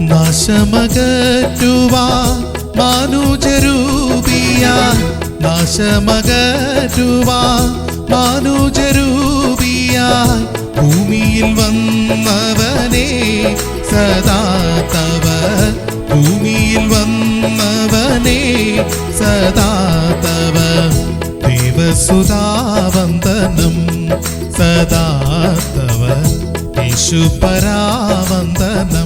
നാശമകറ്റുവാൻ മാനുജരൂപിയ. നാശമകറ്റുവാ മാനുജരൂപിയ. ഭൂമിയിൽ വന്നവനെ സദാ തവ ഭൂമിയിൽ വന്നവനെ സദാ തവ. ദേവസുതാവന്ദനം സദാ തവ. യേശുപരാവന്ദനം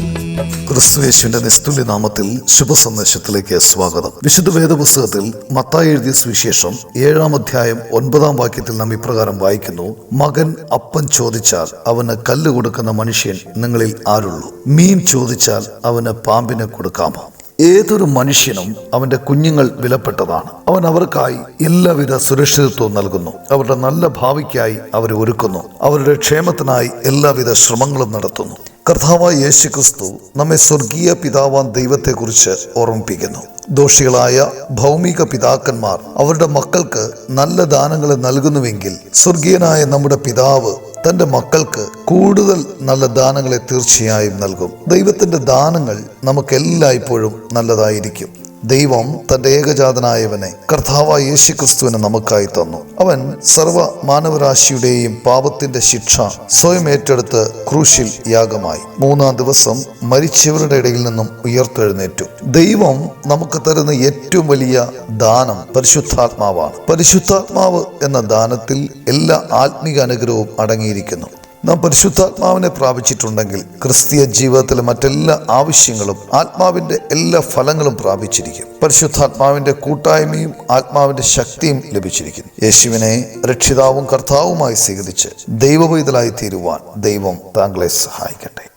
ക്രിസ്തുയേശുവിന്റെ നിസ്തുല്യ നാമത്തിൽ ശുഭസന്ദേശത്തിലേക്ക് സ്വാഗതം. വിശുദ്ധ വേദപുസ്തകത്തിൽ മത്തായി എഴുതിയ സുവിശേഷം ഏഴാം അധ്യായം ഒൻപതാം വാക്യത്തിൽ നാം ഇപ്രകാരം വായിക്കുന്നു മകൻ അപ്പൻ ചോദിച്ചാൽ അവന് കല്ല് കൊടുക്കുന്ന മനുഷ്യൻ നിങ്ങളിൽ ആരുള്ളൂ? മീൻ ചോദിച്ചാൽ അവന് പാമ്പിനെ കൊടുക്കാമോ? ഏതൊരു മനുഷ്യനും അവന്റെ കുഞ്ഞുങ്ങൾ വിലപ്പെട്ടതാണ്. അവൻ അവർക്കായി എല്ലാവിധ സുരക്ഷിതത്വവും നൽകുന്നു. അവരുടെ നല്ല ഭാവിക്കായി അവരെ ഒരുക്കുന്നു. അവരുടെ ക്ഷേമത്തിനായി എല്ലാവിധ ശ്രമങ്ങളും നടത്തുന്നു. കർത്താവായ യേശു ക്രിസ്തു നമ്മെ സ്വർഗീയ പിതാവാൻ ദൈവത്തെക്കുറിച്ച് ഓർമ്മിപ്പിക്കുന്നു. ദോഷികളായ ഭൗമിക പിതാക്കന്മാർ അവരുടെ മക്കൾക്ക് നല്ല ദാനങ്ങൾ നൽകുന്നുവെങ്കിൽ സ്വർഗീയനായ നമ്മുടെ പിതാവ് തന്റെ മക്കൾക്ക് കൂടുതൽ നല്ല ദാനങ്ങളെ തീർച്ചയായും നൽകും. ദൈവത്തിന്റെ ദാനങ്ങൾ നമുക്ക് എല്ലായ്പ്പോഴും നല്ലതായിരിക്കും. ദൈവം തന്റെ ഏകജാതനായവനെ കർത്താവായ യേശു ക്രിസ്തുവിനെ നമുക്കായി തന്നു. അവൻ സർവ മാനവരാശിയുടെയും പാപത്തിന്റെ ശിക്ഷ സ്വയം ഏറ്റെടുത്ത് ക്രൂശിൽ യാഗമായി. മൂന്നാം ദിവസം മരിച്ചവരുടെ ഇടയിൽ നിന്നും ഉയർത്തെഴുന്നേറ്റു. ദൈവം നമുക്ക് തരുന്ന ഏറ്റവും വലിയ ദാനം പരിശുദ്ധാത്മാവാണ്. പരിശുദ്ധാത്മാവ് എന്ന ദാനത്തിൽ എല്ലാ ആത്മീക അനുഗ്രഹവും അടങ്ങിയിരിക്കുന്നു. നാം പരിശുദ്ധാത്മാവിനെ പ്രാപിച്ചിട്ടുണ്ടെങ്കിൽ ക്രിസ്തീയ ജീവിതത്തിലെ മറ്റെല്ലാ ആവശ്യങ്ങളും ആത്മാവിന്റെ എല്ലാ ഫലങ്ങളും പ്രാപിച്ചിരിക്കും. പരിശുദ്ധാത്മാവിന്റെ കൂട്ടായ്മയും ആത്മാവിന്റെ ശക്തിയും ലഭിച്ചിരിക്കുന്നു യേശുവിനെ രക്ഷിതാവും കർത്താവുമായി സ്വീകരിച്ച് ദൈവവൈതലായി തീരുവാൻ ദൈവം താങ്കളെ സഹായിക്കട്ടെ.